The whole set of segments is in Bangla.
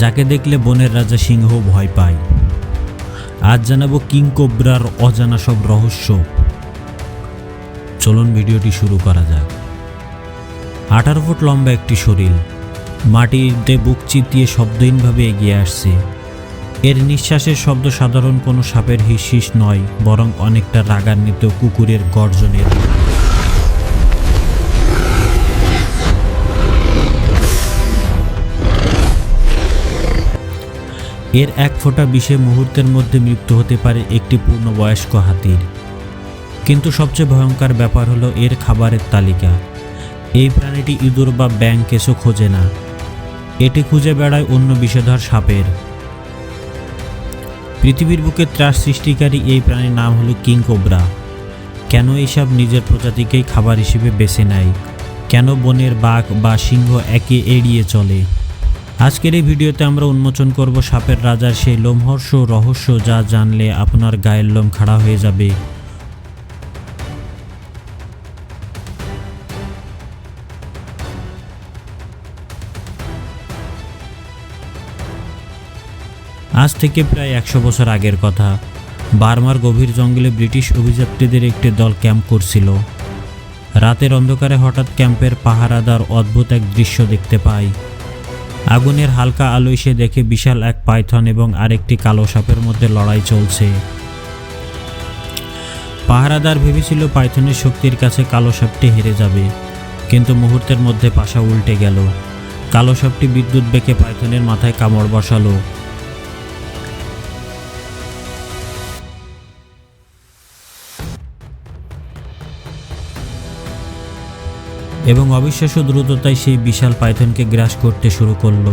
যাকে দেখলে বনের রাজা সিংহ ভয় পায়। আজ জানাব কিং কোবরার অজানা সব রহস্য। চলুন ভিডিওটি শুরু করা যাক। আঠারো ফুট লম্বা একটি শরীর। মাটিতে বুক চিতিয়ে শব্দহীনভাবে এগিয়ে আসছে। এর নিঃশ্বাসের শব্দ সাধারণ কোনো সাপের হিসিস নয়, বরং অনেকটা রাগান্বিত কুকুরের গর্জনের। এর এক ফোঁটা বিষে মুহূর্তের মধ্যে মৃত্যু হতে পারে একটি পূর্ণবয়স্ক হাতির। কিন্তু সবচেয়ে ভয়ঙ্কর ব্যাপার হলো এর খাবারের তালিকা। এই প্রাণীটি ইঁদুর বা ব্যাং কেসও খোঁজে না। এটি খুঁজে বেড়ায় অন্য বিষধর সাপের। পৃথিবীর বুকে ত্রাস সৃষ্টিকারী এই প্রাণীর নাম হলো কিং কোবরা। কেন এইসব নিজের প্রজাতিকেই খাবার হিসেবে বেছে নেয়? কেন বনের বাঘ বা সিংহ একে এড়িয়ে চলে? আজকের এই ভিডিওতে আমরা উন্মোচন করব সাপের রাজার সেই লোমহর্ষ রহস্য যা জানলে আপনার গায়ের লোম খাড়া হয়ে যাবে। আজ থেকে প্রায় একশো বছর আগের কথা। বার্মার গভীর জঙ্গলে ব্রিটিশ অভিযাত্রীদের একটি দল ক্যাম্প করছিল। রাতের অন্ধকারে হঠাৎ ক্যাম্পের পাহারাদার অদ্ভুত এক দৃশ্য দেখতে পায় আগুনের হালকা আলো সে দেখে বিশাল এক পাইথন এবং আরেকটি কালো সাপের মধ্যে লড়াই চলছে। পাহারাদার ভেবেছিল পাইথনের শক্তির কাছে কালো সাপটি হেরে যাবে, কিন্তু মুহূর্তের মধ্যে পাশা উল্টে গেল। কালো সাপটি বিদ্যুৎ বেঁকে পাইথনের মাথায় কামড় বসালো। এবং অবিশ্বাস্য দ্রুততায় সেই বিশাল পাইথনকে গ্রাস করতে শুরু করল।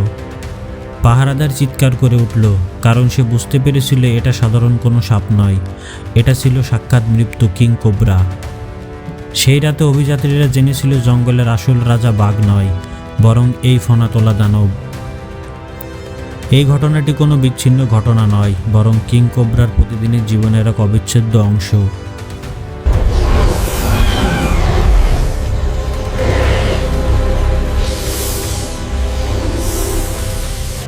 পাহারাদার চিৎকার করে উঠল, কারণ সে বুঝতে পেরেছিল এটা সাধারণ কোনো সাপ নয়। এটা ছিল সাক্ষাৎ মৃত্যু কিং কোবরা। সেই রাতে অভিযাত্রীরা জেনেছিল জঙ্গলের আসল রাজা বাঘ নয়, বরং এই ফনাতলা দানব। এই ঘটনাটি কোনো বিচ্ছিন্ন ঘটনা নয়, বরং কিং কোবরার প্রতিদিনের জীবনের এক অবিচ্ছেদ্য অংশ।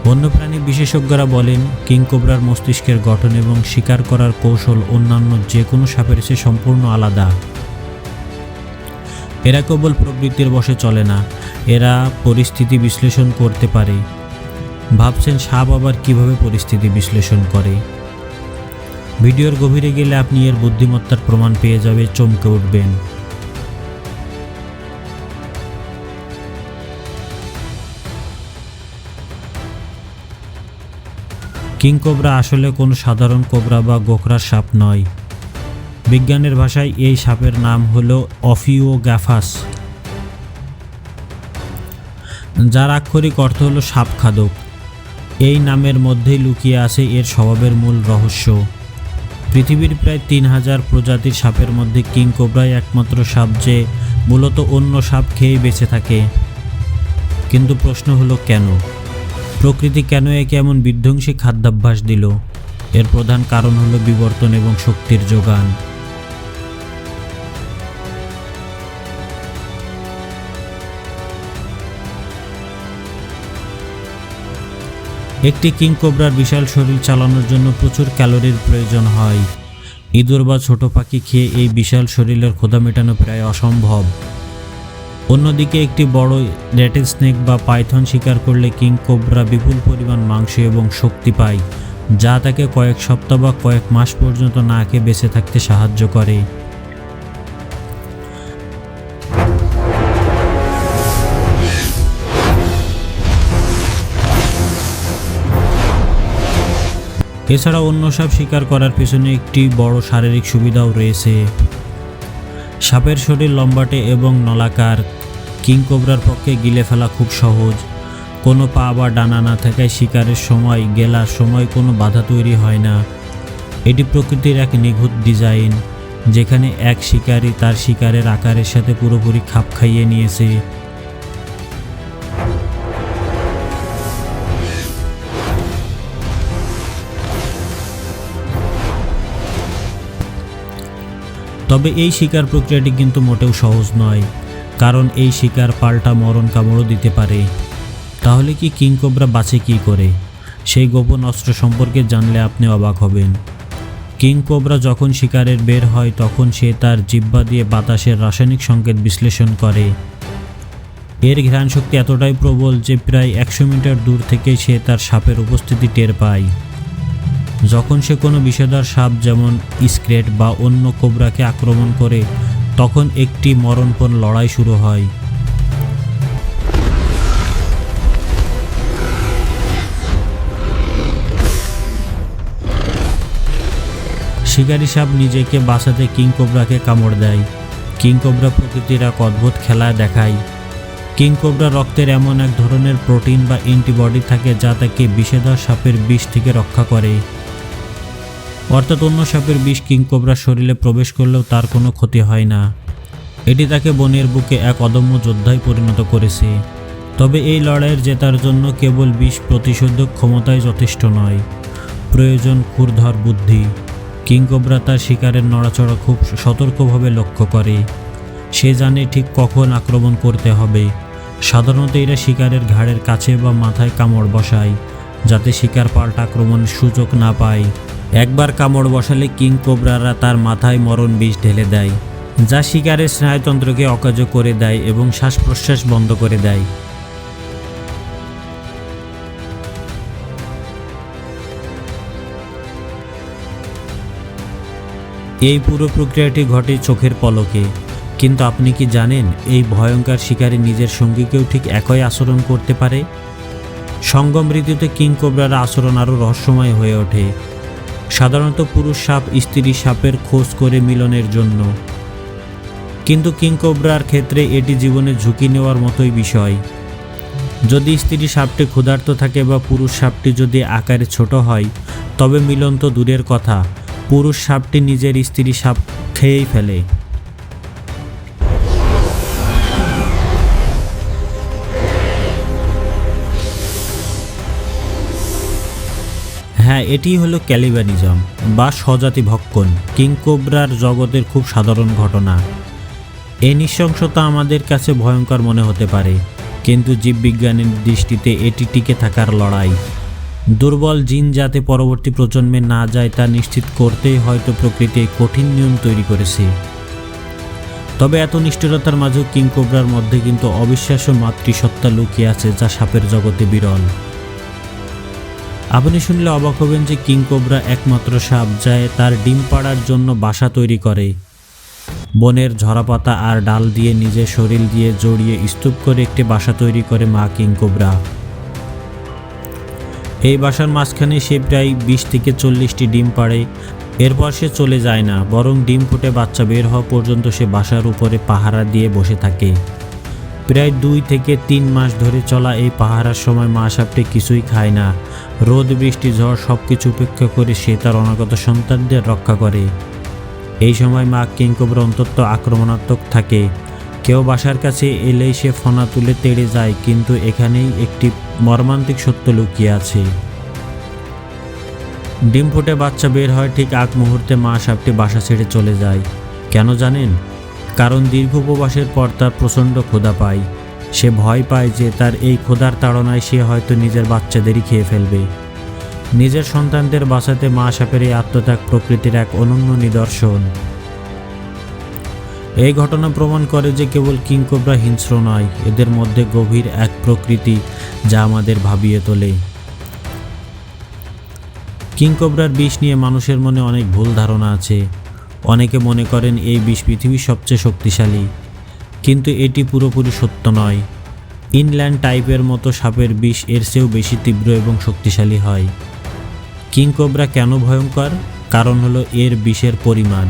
বন্যপ্রাণী বিশেষজ্ঞরা বলেন কিংকোবরার মস্তিষ্কের গঠন এবং শিকার করার কৌশল অন্যান্য যে কোনো সাপের চেয়ে সম্পূর্ণ আলাদা। এরা কেবল প্রবৃত্তির বশে চলে না, এরা পরিস্থিতি বিশ্লেষণ করতে পারে। ভাবছেন সাপ আবার কীভাবে পরিস্থিতি বিশ্লেষণ করে? ভিডিওর গভীরে গেলে আপনি এর বুদ্ধিমত্তার প্রমাণ পেয়ে যাবে, চমকে উঠবেন। কিং কোবরা আসলে কোনো সাধারণ কোবরা বা গোখরার সাপ নয়। বিজ্ঞানের ভাষায় এই সাপের নাম হলো অফিওগ্যাফাস। যার আক্ষরিক অর্থ হলো সাপ খাদক। এই নামের মধ্যেই লুকিয়ে আছে এর স্বভাবের মূল রহস্য। পৃথিবীর প্রায় তিন হাজার প্রজাতির সাপের মধ্যে কিং কোবরাই একমাত্র সাপ যে মূলত অন্য সাপ খেয়েই বেঁচে থাকে। কিন্তু প্রশ্ন হলো কেন? প্রকৃতি কেন একে এমন বিধ্বংসী খাদ্যাভ্যাস দিল? এর প্রধান কারণ হল বিবর্তন এবং শক্তির যোগান। একটি কিং কোবরার বিশাল শরীর চালানোর জন্য প্রচুর ক্যালোরির প্রয়োজন হয়। ইঁদুর বা ছোট পাখি খেয়ে এই বিশাল শরীরের ক্ষুধা মেটানো প্রায় অসম্ভব। অন্যদিকে একটি বড় রেটেল স্নেক বা পাইথন শিকার করলে কিং কোবরা বিপুল পরিমাণ মাংস এবং শক্তি পায়, যা তাকে কয়েক সপ্তাহ বা কয়েক মাস পর্যন্ত না খেয়ে বেঁচে থাকতে সাহায্য করে। এছাড়া অন্য সাপ শিকার করার পেছনে একটি বড় শারীরিক সুবিধাও রয়েছে। সাপের শরীর লম্বাটে এবং নলাকার কিং কোবরার পক্ষে গিলে ফেলা খুব সহজ। কোনো পা বা ডানা না থাকায় শিকারের সময়, গেলার সময় কোনো বাধা তৈরি হয় না। এটি প্রকৃতির এক নিখুঁত ডিজাইন, যেখানে এক শিকারী তার শিকারের আকারের সাথে পুরোপুরি খাপ খাইয়ে নিয়েছে। তবে এই শিকার প্রক্রিয়াটি কিন্তু মোটেও সহজ নয়। কারণ এই শিকার পাল্টা মরণ কামড়ও দিতে পারে। তাহলে কি কিংকোবরা বাঁচে কি করে? সেই গোপন অস্ত্র সম্পর্কে জানলে আপনি অবাক হবেন। কিং কোবরা যখন শিকারের বের হয়, তখন সে তার জিব্বা দিয়ে বাতাসের রাসায়নিক সংকেত বিশ্লেষণ করে। এর ঘ্রাণ শক্তি এতটাই প্রবল যে প্রায় একশো মিটার দূর থেকে সে তার সাপের উপস্থিতি টের পায়। যখন সে কোনো বিষধর সাপ যেমন স্ক্রেট বা অন্য কোবরাকে আক্রমণ করে তখন একটি মরণপণ লড়াই শুরু হয়। শিকারি সাপ নিজেকে বাঁচাতে কিং কামড় দেয়। কিং কোবরা প্রকৃতির এক অদ্ভুত খেলা দেখায়। কিং কোবরা রক্তের এমন এক ধরনের প্রোটিন বা অ্যান্টিবডি থাকে যা তাকে বিষেধর সাপের বিষ থেকে রক্ষা করে। অর্থাৎ অন্য সাপের বিষ কিং কোবরার শরীরে প্রবেশ করলেও তার কোনো ক্ষতি হয় না। এটি তাকে বনের বুকে এক অদম্য যোদ্ধায় পরিণত করেছে। তবে এই লড়াইয়ের জেতার জন্য কেবল বিষ প্রতিষেধক ক্ষমতায় যথেষ্ট নয়। প্রয়োজন ক্ষুরধর বুদ্ধি। কিংকোবরা তার শিকারের নড়াচড়া খুব সতর্কভাবে লক্ষ্য করে। সে জানে ঠিক কখন আক্রমণ করতে হবে। সাধারণত এরা শিকারের ঘাড়ের কাছে বা মাথায় কামড় বসায়, যাতে শিকার পাল্টা আক্রমণের সুযোগ না পায়। একবার কামড় বসালে কিং কোবরারা তার মাথায় মরণ বিষ ঢেলে দেয়, যা শিকারের স্নায়ুতন্ত্রকে অকাজ করে দেয় এবং শ্বাস প্রশ্বাস বন্ধ করে দেয়। এই পুরো প্রক্রিয়াটি ঘটে চোখের পলকে, কিন্তু আপনি কি জানেন এই ভয়ঙ্কর শিকারী নিজের সঙ্গীকেও ঠিক একই আচরণ করতে পারে? সঙ্গম ঋতুতে কিংকোবরার আচরণ আরও রহস্যময় হয়ে ওঠে। সাধারণত পুরুষ সাপ, স্ত্রী সাপের খোঁজ করে মিলনের জন্য। কিন্তু কিংকোবরার ক্ষেত্রে এটি জীবনে ঝুঁকি নেওয়ার মতোই বিষয়। যদি স্ত্রী সাপটি ক্ষুধার্ত থাকে বা পুরুষ সাপটি যদি আকারে ছোট হয়, তবে মিলন তো দূরের কথা। পুরুষ সাপটি নিজের স্ত্রী সাপ খেয়েই ফেলে। হ্যাঁ এটি হলো ক্যালিবানিজম বা স্বজাতি ভক্ষণ কিংকোবরার জগতের খুব সাধারণ ঘটনা। এই নৃশংসতা আমাদের কাছে ভয়ঙ্কর মনে হতে পারে, কিন্তু জীববিজ্ঞানের দৃষ্টিতে এটি টিকে থাকার লড়াই। দুর্বল জিন যাতে পরবর্তী প্রজন্মে না যায়, তা নিশ্চিত করতেই হয়তো প্রকৃতি কঠিন নিয়ম তৈরি করেছে। তবে এত নিষ্ঠুরতার মাঝেও কিংকোবরার মধ্যে কিন্তু অবিশ্বাস্য মাতৃসত্তা লুকিয়ে আছে যা সাপের জগতে বিরল। আপনি শুনলে অবাক হবেন যে কিংকোবরা একমাত্র সাপ যায় তার ডিম পাড়ার জন্য বাসা তৈরি করে। বনের ঝরাপাতা আর ডাল দিয়ে নিজের শরীর দিয়ে জড়িয়ে স্তূপ করে একটি বাসা তৈরি করে মা কিংকোবরা এই বাসার মাঝখানে সে প্রায় বিশ থেকে চল্লিশটি ডিম পাড়ে। এরপর সে চলে যায় না, বরং ডিম ফুটে বাচ্চা বের হওয়া পর্যন্ত সে বাসার উপরে পাহারা দিয়ে বসে থাকে। প্রায় দুই থেকে তিন মাস ধরে চলা এই পাহারার সময় মা সাপটি কিছুই খায় না। রোদ, বৃষ্টি, ঝড় সব কিছু উপেক্ষা করে সে তার অনাগত সন্তানদের রক্ষা করে। এই সময় মা কিংকোবরা অন্তত আক্রমণাত্মক থাকে। কেউ বাসার কাছে এলেই সে ফনা তুলে তেড়ে যায়, কিন্তু এখানেই একটি মর্মান্তিক সত্য লুকিয়ে আছে। ডিম ফুটে বাচ্চা বের হয় ঠিক আগ মুহূর্তে মা সাপটি বাসা ছেড়ে চলে যায়। কেন জানেন? কারণ দীর্ঘ উপবাসের পর তার প্রচণ্ড ক্ষুধা পায়। সে ভয় পায় যে তার এই ক্ষুধার তাড়নায় সে হয়তো নিজের বাচ্চাদেরই খেয়ে ফেলবে। নিজের সন্তানদের বাঁচাতে মা সাপের এই আত্মত্যাগ প্রকৃতির এক অনন্য নিদর্শন। এই ঘটনা প্রমাণ করে যে কেবল কিংকোবরা হিংস্র নয়, এদের মধ্যে গভীর এক প্রকৃতি যা আমাদের ভাবিয়ে তোলে। কিংকোবরার বিষ নিয়ে মানুষের মনে অনেক ভুল ধারণা আছে। অনেকে মনে করেন এই বিষ পৃথিবীর সবচেয়ে শক্তিশালী। কিন্তু এটি পুরোপুরি সত্য নয়। ইনল্যান্ড টাইপের মতো সাপের বিষ এর চেয়েও বেশি তীব্র এবং শক্তিশালী হয়। কিংকোবরা কেন ভয়ঙ্কর? কারণ হলো এর বিষের পরিমাণ।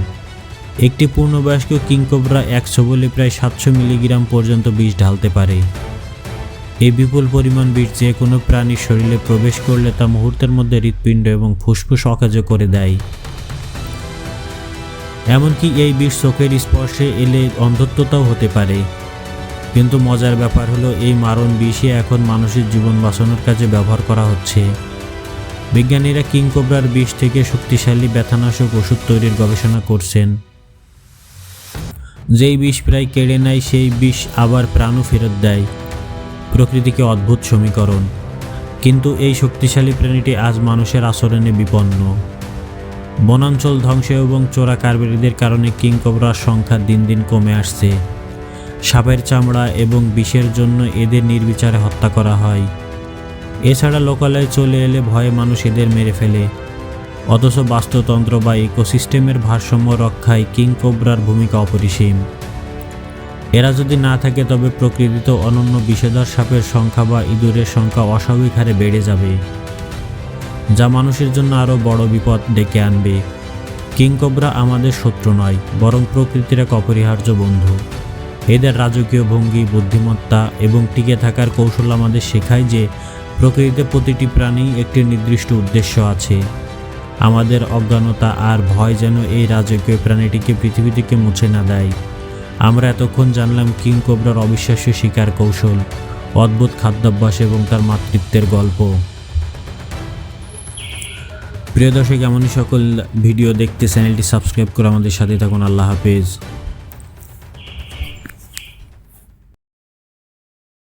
একটি পূর্ণবয়স্ক কিংকোবরা একশো বলে প্রায় সাতশো মিলিগ্রাম পর্যন্ত বিষ ঢালতে পারে। এই বিপুল পরিমাণ বিষ যে কোনো প্রাণীর শরীরে প্রবেশ করলে তা মুহূর্তের মধ্যে হৃৎপিণ্ড এবং ফুসফুস অকাজ করে দেয়। এমনকি এই বিষ চোখের স্পর্শে এলে অন্ধত্বতাও হতে পারে। কিন্তু মজার ব্যাপার হলো, এই মারণ বিষে এখন মানুষের জীবন বাঁচানোর কাজে ব্যবহার করা হচ্ছে। বিজ্ঞানীরা কিংকোবরার বিষ থেকে শক্তিশালী ব্যথানাশক ওষুধ তৈরির গবেষণা করছেন। যেই বিষ প্রায় কেড়ে নেয়, সেই বিষ আবার প্রাণও ফেরত দেয়। প্রকৃতিকে অদ্ভুত সমীকরণ। কিন্তু এই শক্তিশালী প্রাণীটি আজ মানুষের আচরণে বিপন্ন। বনাঞ্চল ধ্বংস এবং চোরা কারবারিদের কারণে কিংকবরার সংখ্যা দিন দিন কমে আসছে। সাপের চামড়া এবং বিষের জন্য এদের নির্বিচারে হত্যা করা হয়। এছাড়া লোকালয়ে চলে এলে ভয়ে মানুষ এদের মেরে ফেলে। অথচ বাস্তুতন্ত্র বা ইকোসিস্টেমের ভারসাম্য রক্ষায় কিংকোবরার ভূমিকা অপরিসীম। এরা যদি না থাকে, তবে প্রকৃতিতে অনন্য বিষধর সাপের সংখ্যা বা ইঁদুরের সংখ্যা অস্বাভাবিক হারে বেড়ে যাবে। যা মানুষের জন্য আরও বড় বিপদ ডেকে আনবে। কিংকোবরা আমাদের শত্রু নয়, বরং প্রকৃতির এক অপরিহার্য বন্ধু। এদের রাজকীয় ভঙ্গি, বুদ্ধিমত্তা এবং টিকে থাকার কৌশল আমাদের শেখায় যে প্রকৃতিতে প্রতিটি প্রাণী একটি নির্দিষ্ট উদ্দেশ্য আছে। আমাদের অজ্ঞানতা আর ভয় যেন এই রাজকীয় প্রাণীটিকে পৃথিবী থেকে মুছে না দেয়। আমরা এতক্ষণ জানলাম কিং কোবরার অবিশ্বাস্য শিকার কৌশল, অদ্ভুত খাদ্যাভ্যাস এবং তার মাতৃত্বের গল্প। প্রিয় দর্শক এমনই সকল ভিডিও দেখতে চ্যানেলটি সাবস্ক্রাইব করে আমাদের সাথে থাকুন। আল্লাহ হাফেজ।